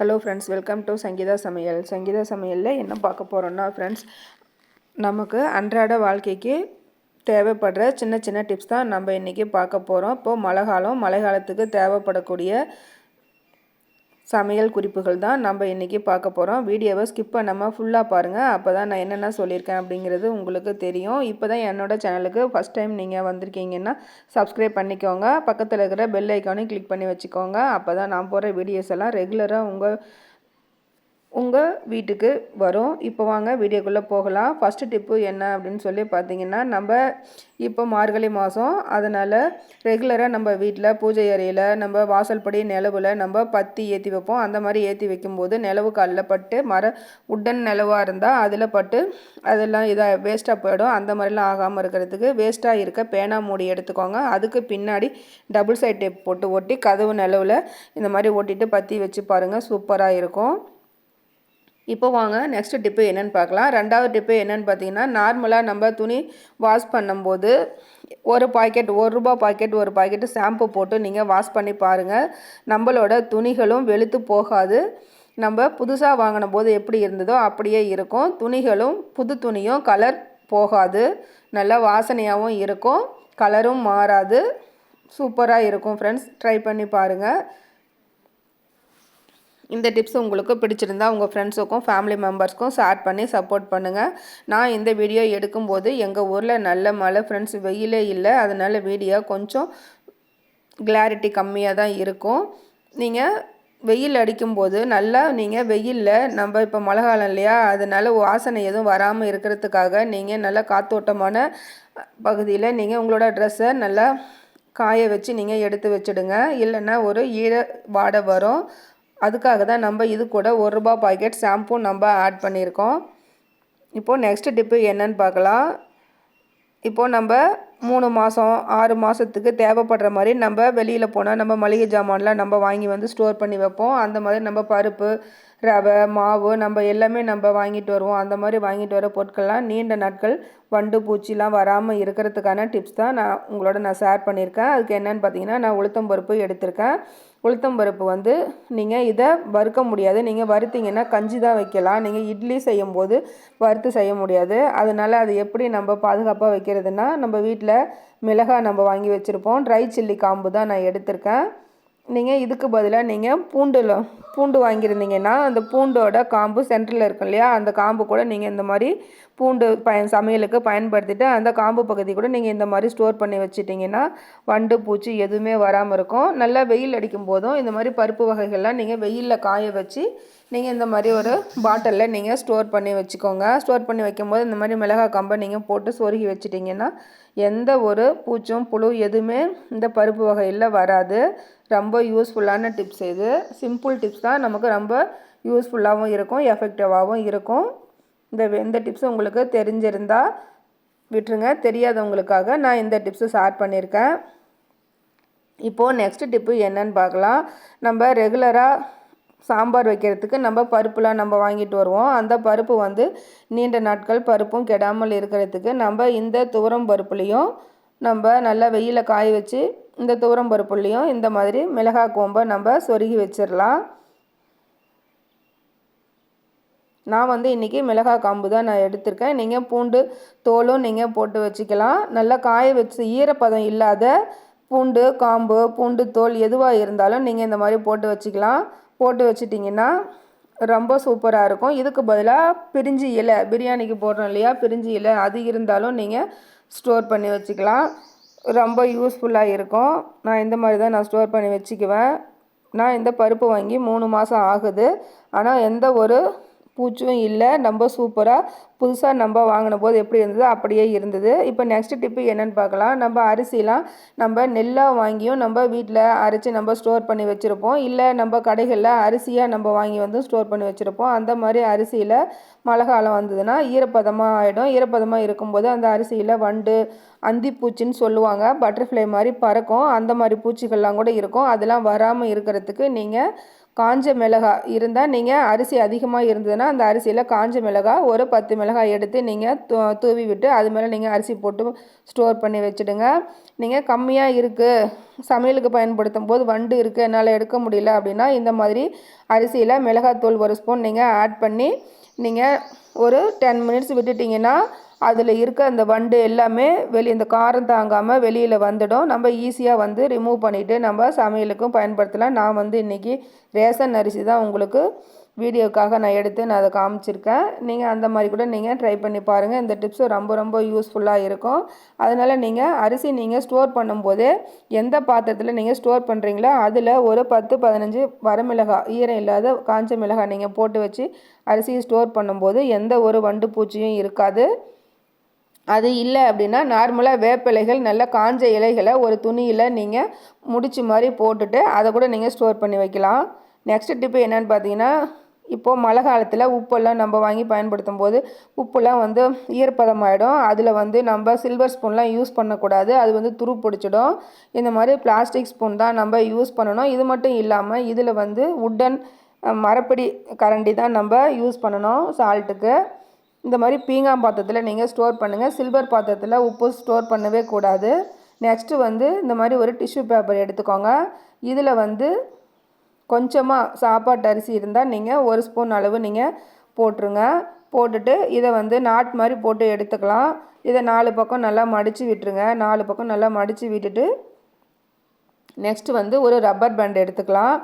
Hello friends welcome to Sangeetha சமையல் சங்கீதா சமையலில் என்ன பார்க்க போகிறோன்னா ஃப்ரெண்ட்ஸ் நமக்கு அன்றாட வாழ்க்கைக்கு தேவைப்படுற சின்ன சின்ன டிப்ஸ் தான் நம்ம இன்றைக்கி பார்க்க போகிறோம் இப்போது மழை காலம் மழை காலத்துக்கு தேவைப்படக்கூடிய சமையல் குறிப்புகள் தான் நம்ம இன்றைக்கி பார்க்க போகிறோம் வீடியோவை ஸ்கிப் பண்ணாமல் ஃபுல்லாக பாருங்கள் அப்போ தான் நான் என்னென்ன சொல்லியிருக்கேன் அப்படிங்கிறது உங்களுக்கு தெரியும். இப்போ தான் என்னோடய சேனலுக்கு ஃபஸ்ட் டைம் நீங்கள் வந்திருக்கீங்கன்னா சப்ஸ்கிரைப் பண்ணிக்கோங்க. பக்கத்தில் இருக்கிற பெல் ஐக்கானையும் கிளிக் பண்ணி வச்சுக்கோங்க. அப்போ தான் நான் போகிற வீடியோஸ் எல்லாம் ரெகுலராக உங்கள் உங்கள் வீட்டுக்கு வரும். இப்போ வாங்க வீடியோக்குள்ளே போகலாம். ஃபஸ்ட்டு டிப்பு என்ன அப்படின்னு சொல்லி பார்த்தீங்கன்னா நம்ம இப்போ மார்கழி மாதம் அதனால் ரெகுலராக நம்ம வீட்டில் பூஜை அறையில் நம்ம வாசல்படி நிலவில் நம்ம பத்தி ஏற்றி வைப்போம். அந்த மாதிரி ஏற்றி வைக்கும்போது நிலவு காலில் பட்டு மர உட்டன் நிலவாக இருந்தால் அதில் பட்டு அதெல்லாம் இதாக வேஸ்ட்டாக போயிடும். அந்த மாதிரிலாம் ஆகாமல் இருக்கிறதுக்கு வேஸ்ட்டாக இருக்க பேனா மூடி எடுத்துக்கோங்க. அதுக்கு பின்னாடி டபுள் சைட் டேப் போட்டு ஒட்டி கதவு நிலவில் இந்த மாதிரி ஒட்டிட்டு பற்றி வச்சு பாருங்கள் சூப்பராக இருக்கும். இப்போ வாங்க நெக்ஸ்ட் டிப்பு என்னென்னு பார்க்கலாம். ரெண்டாவது டிப்பு என்னென்னு பார்த்தீங்கன்னா நார்மலாக நம்ம துணி வாஷ் பண்ணும்போது ஒரு பாக்கெட் ஒரு ரூபா பாக்கெட் ஒரு பாக்கெட்டு ஷாம்பு போட்டு நீங்கள் வாஷ் பண்ணி பாருங்கள் நம்மளோட துணிகளும் வெளுத்து போகாது. நம்ம புதுசாக வாங்கின போது எப்படி இருந்ததோ அப்படியே இருக்கும். துணிகளும் புது துணியும் கலர் போகாது. நல்லா வாசனையாகவும் இருக்கும். கலரும் மாறாது. சூப்பராக இருக்கும் ஃப்ரெண்ட்ஸ் ட்ரை பண்ணி பாருங்கள் இந்த டிப்ஸ் உங்களுக்கு பிடிச்சிருந்தா உங்கள் ஃப்ரெண்ட்ஸுக்கும் ஃபேமிலி மெம்பர்ஸ்க்கும் ஷேர் பண்ணி சப்போர்ட் பண்ணுங்கள் நான் இந்த வீடியோ எடுக்கும்போது எங்கள் ஊரில் நல்ல மழை ஃப்ரெண்ட்ஸ் வெயிலே இல்லை. அதனால் வீடியோ கொஞ்சம் கிளாரிட்டி கம்மியாக தான் இருக்கும். நீங்கள் வெயில் அடிக்கும்போது நல்லா நீங்கள் வெயிலில் நம்ம இப்போ மழை காலம் இல்லையா? அதனால் வாசனை எதுவும் வராமல் இருக்கிறதுக்காக நீங்கள் நல்லா காத்தோட்டமான பகுதியில் நீங்கள் உங்களோட ட்ரெஸ்ஸை நல்லா காய வச்சு நீங்கள் எடுத்து வச்சுடுங்க. இல்லைன்னா ஒரு ஈர வாடை வரும். அதுக்காக தான் நம்ம இது கூட ஒரு ரூபா பாக்கெட் ஷாம்பு நம்ம ஆட் பண்ணியிருக்கோம். இப்போது நெக்ஸ்ட் டிப்பு என்னன்னு பார்க்கலாம். இப்போது நம்ம மூணு மாதம் ஆறு மாதத்துக்கு தேவைப்படுற மாதிரி நம்ம வெளியில் போனால் நம்ம மளிகை ஜாமான்லாம் நம்ம வாங்கி வந்து ஸ்டோர் பண்ணி வைப்போம். அந்த மாதிரி நம்ம பருப்பு ரவை மாவு நம்ம எல்லாமே நம்ம வாங்கிட்டு வருவோம். அந்த மாதிரி வாங்கிட்டு வர பொருட்கள்லாம் நீண்ட நாட்கள் வண்டு பூச்சிலாம் வராமல் இருக்கிறதுக்கான டிப்ஸ் தான் நான் உங்களோட நான் ஷேர் பண்ணியிருக்கேன். அதுக்கு என்னென்னு பார்த்தீங்கன்னா நான் உளுத்தம் பருப்பு எடுத்திருக்கேன். உளுத்தம் பருப்பு வந்து நீங்கள் இதை வறுக்க முடியாது. நீங்கள் வறுத்தீங்கன்னா கஞ்சி தான் வைக்கலாம். நீங்கள் இட்லி செய்யும்போது வறுத்து செய்ய முடியாது. அதனால் அது எப்படி நம்ம பாதுகாப்பாக வைக்கிறதுனா நம்ம வீட்டில் மிளகாய் நம்ம வாங்கி வச்சுருப்போம். ட்ரை சில்லி காம்பு தான் நான் எடுத்திருக்கேன். நீங்கள் இதுக்கு பதிலாக நீங்கள் பூண்டில் பூண்டு வாங்கியிருந்தீங்கன்னா அந்த பூண்டோட காம்பு சென்டரில் இருக்கும் இல்லையா? அந்த காம்பு கூட நீங்கள் இந்த மாதிரி பூண்டு பயன் சமையலுக்கு பயன்படுத்திட்டு அந்த காம்பு பகுதி கூட நீங்கள் இந்த மாதிரி ஸ்டோர் பண்ணி வச்சுட்டிங்கன்னா வண்டு பூச்சி எதுவுமே வராமல் இருக்கும். நல்லா வெயில் அடிக்கும் போதும் இந்த மாதிரி பருப்பு வகைகள்லாம் நீங்கள் வெயிலில் காய வச்சு நீங்கள் இந்த மாதிரி ஒரு பாட்டிலில் நீங்கள் ஸ்டோர் பண்ணி வச்சுக்கோங்க. ஸ்டோர் பண்ணி வைக்கும்போது இந்த மாதிரி மிளகாய் கம்பை நீங்கள் போட்டு சொருகி வச்சிட்டிங்கன்னா எந்த ஒரு பூச்சும் புழு எதுவுமே இந்த பருப்பு வகையில் வராது. ரொம்ப யூஸ்ஃபுல்லான டிப்ஸ் இது. சிம்பிள் டிப்ஸ் தான் நமக்கு ரொம்ப யூஸ்ஃபுல்லாகவும் இருக்கும் எஃபெக்டிவாகவும் இருக்கும். இந்த இந்த டிப்ஸ் உங்களுக்கு தெரிஞ்சிருந்தால் விட்டுருங்க. தெரியாதவங்களுக்காக நான் இந்த டிப்ஸு ஷேர் பண்ணியிருக்கேன். இப்போது நெக்ஸ்ட் டிப்பு என்னன்னு பார்க்கலாம். நம்ம ரெகுலராக சாம்பார் வைக்கிறதுக்கு நம்ம பருப்புலாம் நம்ம வாங்கிட்டு வருவோம். அந்த பருப்பு வந்து நீண்ட நாட்கள் பருப்பும் கெடாமல் இருக்கிறதுக்கு நம்ம இந்த துவரம் பருப்புலேயும் நம்ம நல்லா வெயிலில் காய வச்சு இந்த துவரம் பருப்புலேயும் இந்த மாதிரி மிளகாய் கோம்பை நம்ம சொருகி வச்சிடலாம். நான் வந்து இன்றைக்கி மிளகாய் காம்பு தான் நான் எடுத்திருக்கேன். நீங்கள் பூண்டு தோலும் நீங்கள் போட்டு வச்சுக்கலாம். நல்லா காய வச்சு ஈரப்பதம் இல்லாத பூண்டு காம்பு பூண்டு தோல் எதுவாக இருந்தாலும் நீங்கள் இந்த மாதிரி போட்டு வச்சுக்கலாம். போட்டு வச்சிட்டிங்கன்னா ரொம்ப சூப்பராக இருக்கும். இதுக்கு பதிலாக பிரிஞ்சி இலை பிரியாணிக்கு போடுறோம் இல்லையா? பிரிஞ்சி இலை அது இருந்தாலும் நீங்கள் ஸ்டோர் பண்ணி வச்சுக்கலாம். ரொம்ப யூஸ்ஃபுல்லாக இருக்கும். நான் இந்த மாதிரி தான் நான் ஸ்டோர் பண்ணி வச்சுக்குவேன். நான் இந்த பருப்பு வாங்கி மூணு மாதம் ஆகுது. ஆனால் எந்த ஒரு பூச்சும் இல்லை நம்ம சூப்பராக புதுசாக நம்ம வாங்கின போது எப்படி இருந்தது அப்படியே இருந்தது. இப்போ நெக்ஸ்ட் டிப்பு என்னென்னு பார்க்கலாம். நம்ம அரிசிலாம் நம்ம நெல்லாக வாங்கியும் நம்ம வீட்டில் அரைச்சி நம்ம ஸ்டோர் பண்ணி வச்சுருப்போம். இல்லை நம்ம கடைகளில் அரிசியாக நம்ம வாங்கி வந்து ஸ்டோர் பண்ணி வச்சுருப்போம். அந்த மாதிரி அரிசியில் மழை காலம் வந்ததுன்னா ஈரப்பதமாக ஆகிடும் ஈரப்பதமாக இருக்கும்போது அந்த அரிசியில் வண்டு அந்திப்பூச்சின்னு சொல்லுவாங்க. பட்டர்ஃப்ளை மாதிரி பறக்கும். அந்த மாதிரி பூச்சிகள்லாம் கூட இருக்கும். அதெல்லாம் வராமல் இருக்கிறதுக்கு நீங்கள் காஞ்ச மிளகாய் இருந்தால் நீங்கள் அரிசி அதிகமாக இருந்ததுன்னா அந்த அரிசியில் காஞ்ச மிளகாய் ஒரு பத்து மிளகாய் எடுத்து நீங்கள் தூ தூவி விட்டு அது மேலே நீங்கள் அரிசி போட்டு ஸ்டோர் பண்ணி வச்சுடுங்க. நீங்கள் கம்மியாக இருக்குது சமையலுக்கு பயன்படுத்தும் போது வண்டு இருக்குது என்னால் எடுக்க முடியல அப்படின்னா இந்த மாதிரி அரிசியில் மிளகாத்தூள் ஒரு ஸ்பூன் நீங்கள் ஆட் பண்ணி நீங்கள் ஒரு டென் மினிட்ஸ் விட்டுட்டிங்கன்னா அதில் இருக்க அந்த வண்டு எல்லாமே வெளி இந்த காரம் தாங்காமல் வெளியில் வந்துடும். நம்ம ஈஸியாக வந்து ரிமூவ் பண்ணிவிட்டு நம்ம சமையலுக்கும் பயன்படுத்தலாம். நான் வந்து இன்றைக்கி ரேசன் அரிசி தான் உங்களுக்கு வீடியோக்காக நான் எடுத்து நான் அதை காமிச்சிருக்கேன். நீங்கள் அந்த மாதிரி கூட நீங்கள் ட்ரை பண்ணி பாருங்கள் இந்த டிப்ஸும் ரொம்ப ரொம்ப யூஸ்ஃபுல்லாக இருக்கும். அதனால் நீங்கள் அரிசி நீங்கள் ஸ்டோர் பண்ணும்போதே எந்த பாத்திரத்தில் நீங்கள் ஸ்டோர் பண்ணுறீங்களோ அதில் ஒரு பத்து பதினஞ்சு வரமிளகாய் ஈரம் இல்லாத காஞ்ச மிளகாய் நீங்கள் போட்டு வச்சு அரிசியை ஸ்டோர் பண்ணும்போது எந்த ஒரு வண்டு பூச்சியும் இருக்காது. அது இல்லை அப்படின்னா நார்மலாக வேப்பிலைகள் நல்ல காஞ்ச இலைகளை ஒரு துணியில் நீங்கள் முடிச்சு மாதிரி போட்டுட்டு அதை கூட நீங்கள் ஸ்டோர் பண்ணி வைக்கலாம். நெக்ஸ்ட் டிப்பு என்னென்னு பார்த்தீங்கன்னா இப்போது மழை காலத்தில் உப்பெல்லாம் நம்ம வாங்கி பயன்படுத்தும் போது உப்புலாம் வந்து ஈரப்பதமாயிடும். அதில் வந்து நம்ம சில்வர் ஸ்பூன்லாம் யூஸ் பண்ணக்கூடாது. அது வந்து துரு பிடிச்சிடும். இந்த மாதிரி பிளாஸ்டிக் ஸ்பூன் தான் நம்ம யூஸ் பண்ணணும். இது மட்டும் இல்லாமல் இதில் வந்து உட்டன் மரப்படி கரண்டி தான் நம்ம யூஸ் பண்ணணும் சால்ட்டுக்கு இந்த மாதிரி பீங்கான் பாத்திரத்தில் நீங்கள் ஸ்டோர் பண்ணுங்கள் சில்வர் பாத்திரத்தில் உப்பு ஸ்டோர் பண்ணவே கூடாது. நெக்ஸ்ட்டு வந்து இந்த மாதிரி ஒரு டிஷ்யூ பேப்பர் எடுத்துக்கோங்க. இதில் வந்து கொஞ்சமாக சாப்பாட்டு அரிசி இருந்தால் நீங்கள் ஒரு ஸ்பூன் அளவு நீங்கள் போட்டுருங்க. போட்டுட்டு இதை வந்து நாட் மாதிரி போட்டு எடுத்துக்கலாம். இதை நாலு பக்கம் நல்லா மடித்து விட்டுருங்க. நாலு பக்கம் நல்லா மடித்து விட்டுட்டு நெக்ஸ்ட்டு வந்து ஒரு ரப்பர் பேண்ட் எடுத்துக்கலாம்.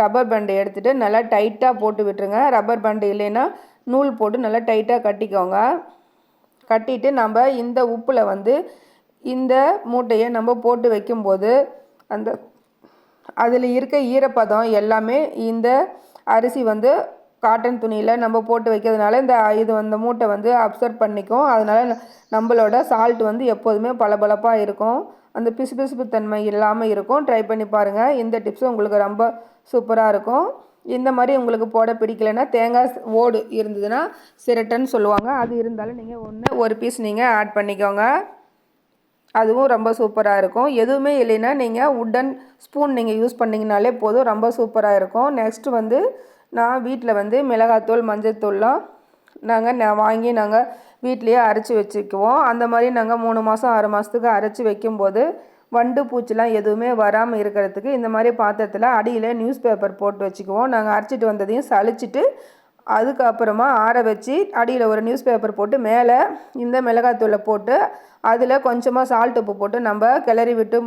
ரப்பர் பேண்டு எடுத்துகிட்டு நல்லா டைட்டாக போட்டு விட்டுருங்க. ரப்பர் பேண்டு இல்லைன்னா நூல் போட்டு நல்லா டைட்டாக கட்டிக்கோங்க. கட்டிட்டு நம்ம இந்த உப்பில் வந்து இந்த மூட்டையை நம்ம போட்டு வைக்கும்போது அந்த அதில் இருக்க ஈரப்பதம் எல்லாமே இந்த அரிசி வந்து காட்டன் துணியில் நம்ம போட்டு வைக்கிறதுனால இந்த இது அந்த மூட்டை வந்து அப்சர்வ் பண்ணிக்கும். அதனால் நம்மளோட சால்ட் வந்து எப்போதுமே பளபளப்பாக இருக்கும். அந்த பிசுபிசுப்பு தன்மை இல்லாமல் இருக்கும். ட்ரை பண்ணி பாருங்கள் இந்த டிப்ஸும் உங்களுக்கு ரொம்ப சூப்பராக இருக்கும். இந்த மாதிரி உங்களுக்கு போட பிடிக்கலைன்னா தேங்காய் ஓடு இருந்ததுன்னா சிரட்டைன்னு சொல்லுவாங்க. அது இருந்தாலும் நீங்கள் ஒன்று ஒரு பீஸ் நீங்கள் ஆட் பண்ணிக்கோங்க. அதுவும் ரொம்ப சூப்பராக இருக்கும். எதுவுமே இல்லைன்னா நீங்கள் உட்டன் ஸ்பூன் நீங்கள் யூஸ் பண்ணிங்கனாலே போதும். ரொம்ப சூப்பராக இருக்கும். நெக்ஸ்ட்டு வந்து நான் வீட்டில் வந்து மிளகாத்தூள் மஞ்சத்தூள்லாம் நாங்கள் நான் வாங்கி நாங்கள் வீட்லேயே அரைச்சி வச்சுக்குவோம். அந்த மாதிரி நாங்கள் மூணு மாதம் ஆறு மாதத்துக்கு அரைச்சி வைக்கும்போது வண்டு பூச்சிலாம் எதுவுமே வராமல் இருக்கிறதுக்கு இந்த மாதிரி பாத்திரத்தில் அடியில் நியூஸ் பேப்பர் போட்டு வச்சுக்குவோம். நாங்கள் அரைச்சிட்டு வந்ததையும் சளிச்சிட்டு அதுக்கப்புறமா ஆற வச்சு அடியில் ஒரு நியூஸ் பேப்பர் போட்டு மேலே இந்த மிளகாத்தூளை போட்டு அதில் கொஞ்சமாக சால்ட் உப்பு போட்டு நம்ம கிளறி விட்டு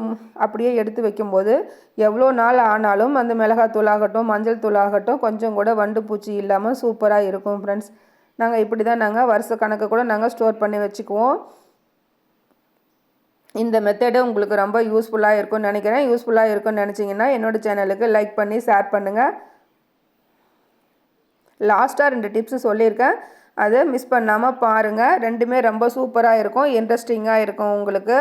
அப்படியே எடுத்து வைக்கும்போது எவ்வளோ நாள் ஆனாலும் அந்த மிளகாத்தூள் ஆகட்டும் மஞ்சள் தூள் ஆகட்டும் கொஞ்சம் கூட வண்டு பூச்சி இல்லாமல் சூப்பராக இருக்கும் ஃப்ரெண்ட்ஸ் நாங்கள் இப்படி தான் நாங்கள் வருஷ கணக்கு கூட நாங்கள் ஸ்டோர் பண்ணி வச்சுக்குவோம். இந்த மெத்தடு உங்களுக்கு ரொம்ப யூஸ்ஃபுல்லாக இருக்கும்னு நினைக்கிறேன். யூஸ்ஃபுல்லாக இருக்கும்னு நினச்சிங்கன்னா என்னோடய சேனலுக்கு லைக் பண்ணி ஷேர் பண்ணுங்கள் லாஸ்ட்டாக ரெண்டு டிப்ஸு சொல்லியிருக்கேன். அதை மிஸ் பண்ணாமல் பாருங்கள் ரெண்டுமே ரொம்ப சூப்பராக இருக்கும் இன்ட்ரெஸ்டிங்காக இருக்கும் உங்களுக்கு.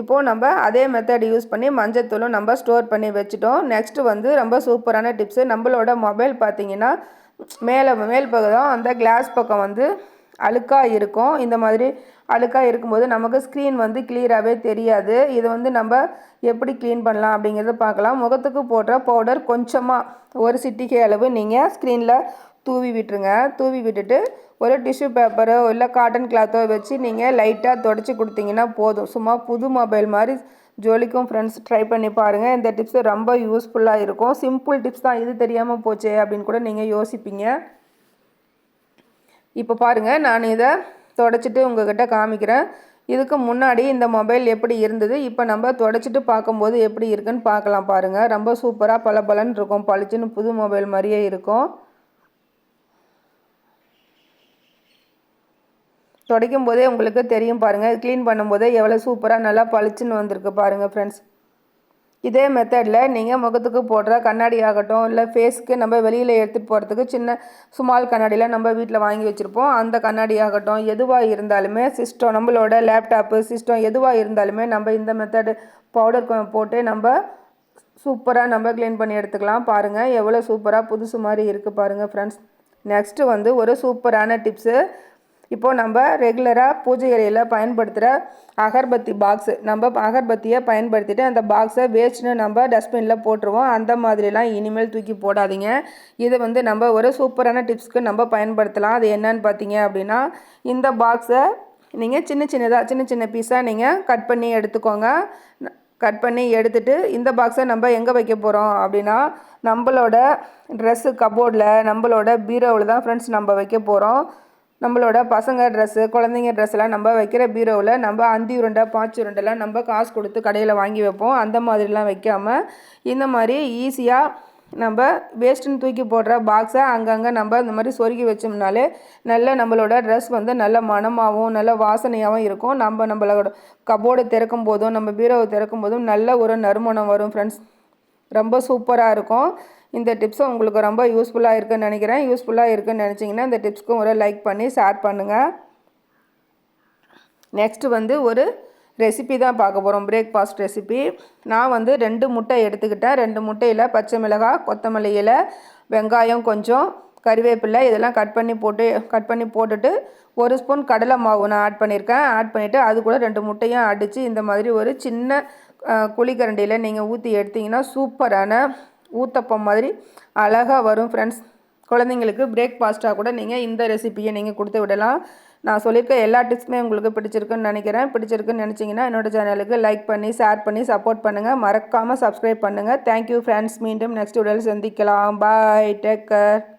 இப்போது நம்ம அதே மெத்தட் யூஸ் பண்ணி மஞ்சத்தூளும் நம்ம ஸ்டோர் பண்ணி வச்சுட்டோம். நெக்ஸ்ட்டு வந்து ரொம்ப சூப்பரான டிப்ஸு நம்மளோட மொபைல் பார்த்தீங்கன்னா மேலே மேல் பக்கம் அந்த கிளாஸ் பக்கம் வந்து அழுக்காக இருக்கும். இந்த மாதிரி அழுக்காக இருக்கும்போது நமக்கு ஸ்க்ரீன் வந்து கிளியராகவே தெரியாது. இது வந்து நம்ம எப்படி க்ளீன் பண்ணலாம் அப்படிங்கிறத பார்க்கலாம். முகத்துக்கு போடுற பவுடர் கொஞ்சமாக ஒரு சிட்டிகை அளவு நீங்கள் ஸ்க்ரீனில் தூவி விட்டுருங்க. தூவி விட்டுட்டு ஒரு டிஷ்யூ பேப்பரோ இல்லை காட்டன் கிளாத்தோ வச்சு நீங்கள் லைட்டாக தொடச்சி கொடுத்தீங்கன்னா போதும். சும்மா புது மொபைல் மாதிரி ஜோலிக்கும் ஃப்ரெண்ட்ஸ் ட்ரை பண்ணி பாருங்கள் இந்த டிப்ஸ் ரொம்ப யூஸ்ஃபுல்லாக இருக்கும். சிம்பிள் டிப்ஸ் தான். இது தெரியாமல் போச்சே அப்படின்னு கூட நீங்கள் யோசிப்பீங்க. இப்போ பாருங்கள் நான் இதை தொடச்சிட்டு உங்ககிட்ட காமிக்கிறேன். இதுக்கு முன்னாடி இந்த மொபைல் எப்படி இருந்தது இப்போ நம்ம தொடச்சிட்டு பார்க்கும்போது எப்படி இருக்குன்னு பார்க்கலாம் பாருங்கள் ரொம்ப சூப்பராக பல பலன்னு இருக்கும் பளிச்சுன்னு புது மொபைல் மாதிரியே இருக்கும். துடைக்கும் போதே உங்களுக்கு தெரியும் பாருங்கள் க்ளீன் பண்ணும்போதே எவ்வளோ சூப்பராக நல்லா பளிச்சுன்னு வந்திருக்கு பாருங்கள் ஃப்ரெண்ட்ஸ் இதே மெத்தடில் நீங்கள் முகத்துக்கு போடுற கண்ணாடி ஆகட்டும் இல்லை ஃபேஸ்க்கு நம்ம வெளியில் எடுத்துகிட்டு போகிறதுக்கு சின்ன சுமால் கண்ணாடியில் நம்ம வீட்டில் வாங்கி வச்சுருப்போம். அந்த கண்ணாடி ஆகட்டும் எதுவாக இருந்தாலுமே சிஸ்டம் நம்மளோட லேப்டாப்பு சிஸ்டம் எதுவாக இருந்தாலுமே நம்ம இந்த மெத்தடு பவுடர் போட்டு நம்ம சூப்பராக நம்ம க்ளீன் பண்ணி எடுத்துக்கலாம். பாருங்கள் எவ்வளோ சூப்பராக புதுசு மாதிரி இருக்குது பாருங்கள் ஃப்ரெண்ட்ஸ் நெக்ஸ்ட்டு வந்து ஒரு சூப்பரான டிப்ஸு இப்போது நம்ம ரெகுலராக பூஜை அறையில் பயன்படுத்துகிற அகர்பத்தி பாக்ஸு நம்ம அகர்பத்தியை பயன்படுத்திட்டு அந்த பாக்ஸை வேஸ்ட்னு நம்ம டஸ்ட்பினில் போட்டுருவோம். அந்த மாதிரிலாம் இனிமேல் தூக்கி போடாதீங்க. இதை வந்து நம்ம ஒரு சூப்பரான டிப்ஸ்க்கு நம்ம பயன்படுத்தலாம். அது என்னன்னு பார்த்தீங்க அப்படின்னா இந்த பாக்ஸை நீங்கள் சின்ன சின்னதாக சின்ன சின்ன பீஸாக நீங்கள் கட் பண்ணி எடுத்துக்கோங்க. கட் பண்ணி எடுத்துகிட்டு இந்த பாக்ஸை நம்ம எங்கே வைக்க போகிறோம் அப்படின்னா நம்மளோட ட்ரெஸ்ஸு கபோர்டில் நம்மளோட பீரோவில் தான் ஃப்ரெண்ட்ஸ் நம்ம வைக்க போகிறோம் நம்மளோட பசங்க ட்ரெஸ்ஸு குழந்தைங்க ட்ரெஸ்ஸெல்லாம் நம்ம வைக்கிற பீரோவில் நம்ம அந்தி உருண்டை பாச்சி உருண்டைலாம் நம்ம காசு கொடுத்து கடையில் வாங்கி வைப்போம். அந்த மாதிரிலாம் வைக்காமல் இந்த மாதிரி ஈஸியாக நம்ம வேஸ்ட்டுன்னு தூக்கி போடுற பாக்ஸை அங்கங்கே நம்ம இந்த மாதிரி சொருகி வச்சோம்னாலே நல்ல நம்மளோட ட்ரெஸ் வந்து நல்ல மனமாகவும் நல்ல வாசனையாகவும் இருக்கும். நம்ம நம்மளோட கபோர்டு திறக்கும் போதும் நம்ம பீரோவை திறக்கும் போதும் நல்ல ஒரு நறுமணம் வரும் ஃப்ரெண்ட்ஸ் ரொம்ப சூப்பராக இருக்கும். இந்த டிப்ஸும் உங்களுக்கு ரொம்ப யூஸ்ஃபுல்லாக இருக்குன்னு நினைக்கிறேன். யூஸ்ஃபுல்லாக இருக்குன்னு நினச்சிங்கன்னா இந்த டிப்ஸ்க்கும் ஒரு லைக் பண்ணி ஷேர் பண்ணுங்கள் நெக்ஸ்ட்டு வந்து ஒரு ரெசிபி தான் பார்க்க போகிறோம் பிரேக்ஃபாஸ்ட் ரெசிபி நான் வந்து ரெண்டு முட்டை எடுத்துக்கிட்டேன். ரெண்டு முட்டையில் பச்சை மிளகாய் கொத்தமல்லி இலை வெங்காயம் கொஞ்சம் கறிவேப்பிலை இதெல்லாம் கட் பண்ணி போட்டு கட் பண்ணி போட்டுட்டு ஒரு ஸ்பூன் கடலை மாவு நான் ஆட் பண்ணியிருக்கேன். ஆட் பண்ணிவிட்டு அது கூட ரெண்டு முட்டையும் அடித்து இந்த மாதிரி ஒரு சின்ன குழிக்கரண்டியில் நீங்கள் ஊற்றி எடுத்திங்கன்னா சூப்பரான ஊத்தப்பம் மாதிரி அழகாக வரும் ஃப்ரெண்ட்ஸ் குழந்தைங்களுக்கு பிரேக்ஃபாஸ்ட்டாக கூட நீங்கள் இந்த ரெசிப்பியை நீங்கள் கொடுத்து விடலாம். நான் சொல்லியிருக்க எல்லா டிப்ஸுமே உங்களுக்கு பிடிச்சிருக்குன்னு நினைக்கிறேன். பிடிச்சிருக்குன்னு நினச்சிங்கன்னா என்னோடய சேனலுக்கு லைக் பண்ணி ஷேர் பண்ணி சப்போர்ட் பண்ணுங்கள் மறக்காமல் சப்ஸ்கிரைப் பண்ணுங்கள் தேங்க்யூ ஃப்ரெண்ட்ஸ் மீண்டும் நெக்ஸ்ட் வீடியோவில் சந்திக்கலாம். Bye take care